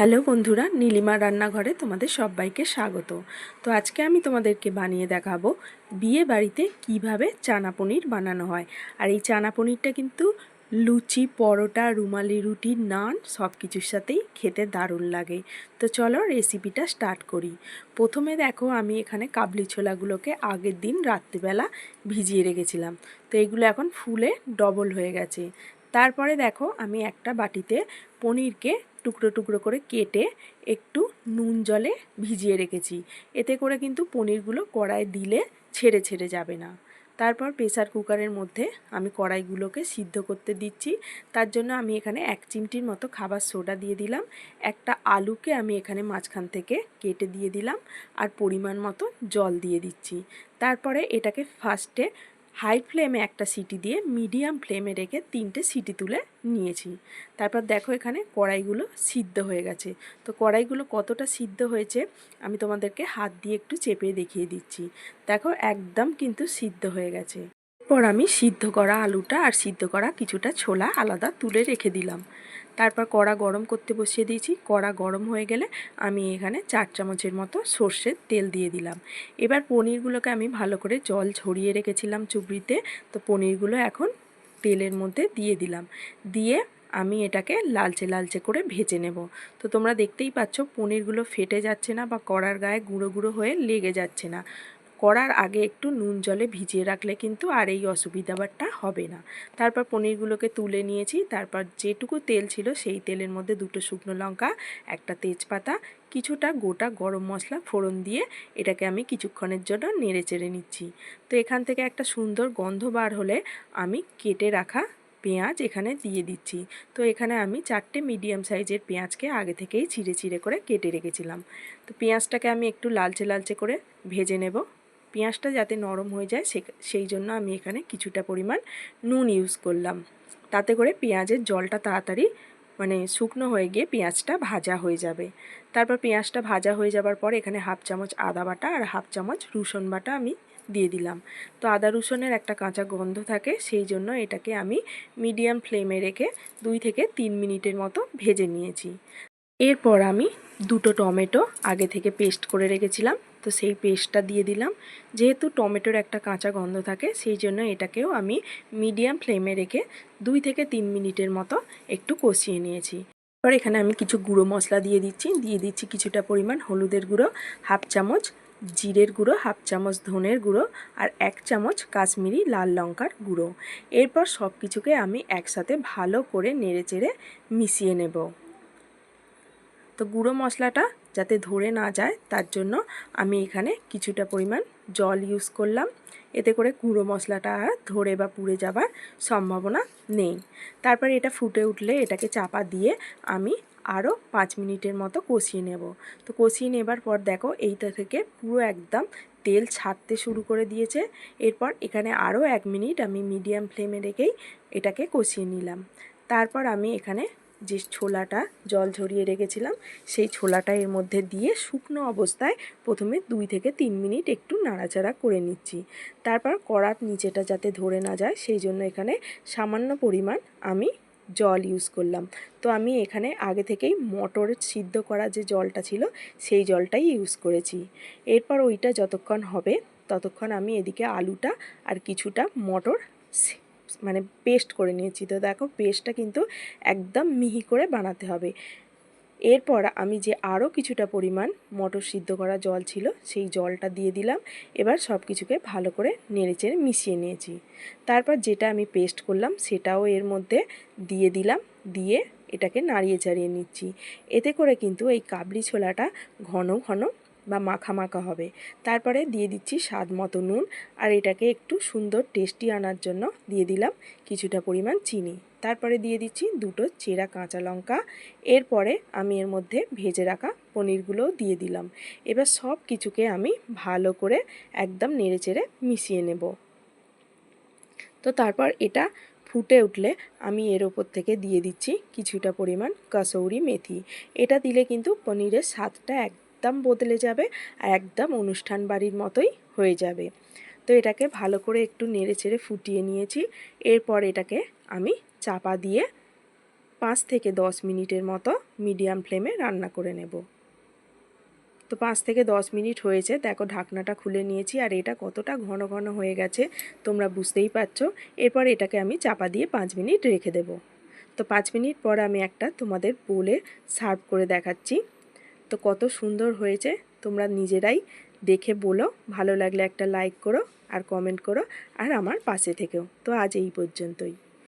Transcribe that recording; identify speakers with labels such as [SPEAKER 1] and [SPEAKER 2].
[SPEAKER 1] Hello বন্ধুরা নীলিমা রান্নাঘরে তোমাদের সবাইকে স্বাগত। তো আজকে আমি তোমাদেরকে বানিয়ে দেখাবো বিয়ে বাড়িতে কীভাবে চানা পনির বানানো হয়। আর এই চানা পনিরটা কিন্তু লুচি, পরোটা, রুমালি রুটি, নান সব কিছুর সাথেই খেতে দারুণ লাগে। তো চলো রেসিপিটা স্টার্ট করি। প্রথমে দেখো আমি এখানে কাবলি ছোলাগুলোকে আগের দিন রাত্রিবেলা ভিজিয়ে রেখেছিলাম। তো এগুলো এখন ফুলে ডবল হয়ে গেছে। তারপরে দেখো আমি একটা বাটিতে পনিরকে টুকরো টুকরো করে কেটে একটু নুন জলে ভিজিয়ে রেখেছি। এতে করে কিন্তু পনিরগুলো কড়ায় দিলে ছেড়ে ছেড়ে যাবে না। তারপর প্রেসার কুকারের মধ্যে আমি কড়াইগুলোকে সিদ্ধ করতে দিচ্ছি। তার জন্য আমি এখানে এক চিমটির মতো খাবার সোডা দিয়ে দিলাম। একটা আলুকে আমি এখানে মাঝখান থেকে কেটে দিয়ে দিলাম। আর পরিমাণ মতো জল দিয়ে দিচ্ছি। তারপরে এটাকে ফার্স্টে হাই ফ্লেমে একটা সিটি দিয়ে মিডিয়াম ফ্লেমে রেখে তিনটে সিটি তুলে নিয়েছি। তারপর দেখো এখানে কড়াইগুলো সিদ্ধ হয়ে গেছে। তো কড়াইগুলো কতটা সিদ্ধ হয়েছে আমি তোমাদেরকে হাত দিয়ে একটু চেপে দেখিয়ে দিচ্ছি। দেখো একদম কিন্তু সিদ্ধ হয়ে গেছে। এরপর আমি সিদ্ধ করা আলুটা আর সিদ্ধ করা কিছুটা ছোলা আলাদা তুলে রেখে দিলাম। তারপর কড়া গরম করতে বসিয়ে দিয়েছি। কড়া গরম হয়ে গেলে আমি এখানে চার চামচের মতো সর্ষের তেল দিয়ে দিলাম। এবার পনিরগুলোকে আমি ভালো করে জল ছড়িয়ে রেখেছিলাম চুবড়িতে। তো পনিরগুলো এখন তেলের মধ্যে দিয়ে দিলাম। দিয়ে আমি এটাকে লালচে লালচে করে ভেজে নেব। তো তোমরা দেখতেই পাচ্ছ, পনিরগুলো ফেটে যাচ্ছে না বা কড়ার গায়ে গুঁড়ো গুঁড়ো হয়ে লেগে যাচ্ছে না। করার আগে একটু নুন জলে ভিজিয়ে রাখলে কিন্তু আর এই অসুবিধাবারটা হবে না। তারপর পনিরগুলোকে তুলে নিয়েছি। তারপর যেটুকু তেল ছিল সেই তেলের মধ্যে দুটো শুকনো লঙ্কা, একটা তেজপাতা, কিছুটা গোটা গরম মশলা ফোড়ন দিয়ে এটাকে আমি কিছুক্ষণের জন্য নেড়ে চেড়ে নিচ্ছি। তো এখান থেকে একটা সুন্দর গন্ধ বার হলে আমি কেটে রাখা পেঁয়াজ এখানে দিয়ে দিচ্ছি। তো এখানে আমি চারটে মিডিয়াম সাইজের পেঁয়াজকে আগে থেকেই চিড়ে চিড়ে করে কেটে রেখেছিলাম। তো পেঁয়াজটাকে আমি একটু লালচে লালচে করে ভেজে নেব। পেঁয়াজটা যাতে নরম হয়ে যায় সেই জন্য আমি এখানে কিছুটা পরিমাণ নুন ইউজ করলাম। তাতে করে পেঁয়াজের জলটা তাড়াতাড়ি মানে শুকনো হয়ে গিয়ে পেঁয়াজটা ভাজা হয়ে যাবে। তারপর পেঁয়াজটা ভাজা হয়ে যাবার পর এখানে হাফ চামচ আদা বাটা আর হাফ চামচ রসুন বাটা আমি দিয়ে দিলাম। তো আদা রসুনের একটা কাঁচা গন্ধ থাকে, সেই জন্য এটাকে আমি মিডিয়াম ফ্লেমে রেখে দুই থেকে তিন মিনিটের মতো ভেজে নিয়েছি। এরপর আমি দুটো টমেটো আগে থেকে পেস্ট করে রেখেছিলাম। তো সেই পেস্টটা দিয়ে দিলাম। যেহেতু টমেটোর একটা কাঁচা গন্ধ থাকে, সেই জন্য এটাকেও আমি মিডিয়াম ফ্লেমে রেখে দুই থেকে তিন মিনিটের মতো একটু কষিয়ে নিয়েছি। এবার এখানে আমি কিছু গুঁড়ো মশলা দিয়ে দিচ্ছি। দিয়ে দিচ্ছি কিছুটা পরিমাণ হলুদের গুঁড়ো, হাফ চামচ জিরের গুঁড়ো, হাফ চামচ ধনের গুঁড়ো আর এক চামচ কাশ্মীরি লাল লঙ্কার গুঁড়ো। এরপর সব কিছুকে আমি একসাথে ভালো করে নেড়ে চেড়ে মিশিয়ে নেব। তো গুঁড়ো মশলাটা যাতে ধরে না যায়, তার জন্য আমি এখানে কিছুটা পরিমাণ জল ইউজ করলাম। এতে করে গুঁড়ো মশলাটা আর ধরে বা পুড়ে যাবার সম্ভাবনা নেই। তারপরে এটা ফুটে উঠলে এটাকে চাপা দিয়ে আমি আরও পাঁচ মিনিটের মতো কষিয়ে নেব। তো কষিয়ে নেবার পর দেখো, এইটা থেকে পুরো একদম তেল ছাড়তে শুরু করে দিয়েছে। এরপর এখানে আরও এক মিনিট আমি মিডিয়াম ফ্লেমে রেখেই এটাকে কষিয়ে নিলাম। তারপর আমি এখানে যে ছোলাটা জল ঝরিয়ে রেখেছিলাম, সেই ছোলাটা এর মধ্যে দিয়ে শুকনো অবস্থায় প্রথমে দুই থেকে তিন মিনিট একটু নাড়াচাড়া করে নিচ্ছি। তারপর কড়ার নিচেটা যাতে ধরে না যায়, সেই জন্য এখানে সামান্য পরিমাণ আমি জল ইউজ করলাম। তো আমি এখানে আগে থেকেই মটর সিদ্ধ করা যে জলটা ছিল, সেই জলটাই ইউজ করেছি। এরপর ওইটা যতক্ষণ হবে, ততক্ষণ আমি এদিকে আলুটা আর কিছুটা মটর মানে পেস্ট করে নিয়েছি। তো দেখো পেস্টটা কিন্তু একদম মিহি করে বানাতে হবে। এরপর আমি যে আরও কিছুটা পরিমাণ মটর সিদ্ধ করা জল ছিল, সেই জলটা দিয়ে দিলাম। এবার সব কিছুকে ভালো করে নেড়েচেড়ে মিশিয়ে নিয়েছি। তারপর যেটা আমি পেস্ট করলাম, সেটাও এর মধ্যে দিয়ে দিলাম। দিয়ে এটাকে নাড়িয়ে চাড়িয়ে নিচ্ছি। এতে করে কিন্তু এই কাবলি ছোলাটা ঘন ঘন বা মাখা মাখা হবে। তারপরে দিয়ে দিচ্ছি স্বাদ মতো নুন আর এটাকে একটু সুন্দর টেস্টি আনার জন্য দিয়ে দিলাম কিছুটা পরিমাণ চিনি। তারপরে দিয়ে দিচ্ছি দুটো চেরা কাঁচা লঙ্কা। এরপরে আমি এর মধ্যে ভেজে রাখা পনিরগুলোও দিয়ে দিলাম। এবার সব কিছুকে আমি ভালো করে একদম নেড়ে চেড়ে মিশিয়ে নেব। তো তারপর এটা ফুটে উঠলে আমি এর ওপর থেকে দিয়ে দিচ্ছি কিছুটা পরিমাণ কাসৌরি মেথি। এটা দিলে কিন্তু পনিরের স্বাদটা এক একদম বদলে যাবে আর একদম অনুষ্ঠান বাড়ির মতোই হয়ে যাবে। তো এটাকে ভালো করে একটু নেড়ে চেড়ে ফুটিয়ে নিয়েছি। এরপর এটাকে আমি চাপা দিয়ে পাঁচ থেকে দশ মিনিটের মতো মিডিয়াম ফ্লেমে রান্না করে নেব। তো পাঁচ থেকে দশ মিনিট হয়েছে, দেখো ঢাকনাটা খুলে নিয়েছি আর এটা কতটা ঘন ঘন হয়ে গেছে, তোমরা বুঝতেই পারছ। এরপর এটাকে আমি চাপা দিয়ে পাঁচ মিনিট রেখে দেব। তো পাঁচ মিনিট পর আমি একটা তোমাদের পোলে সার্ভ করে দেখাচ্ছি। তো কত সুন্দর হয়েছে। তোমরা নিজেরাই দেখে বলো। ভালো লাগলে একটা লাইক করো আর কমেন্ট করো আর আমার পাশে থেকেও। তো আজ এই পর্যন্তই।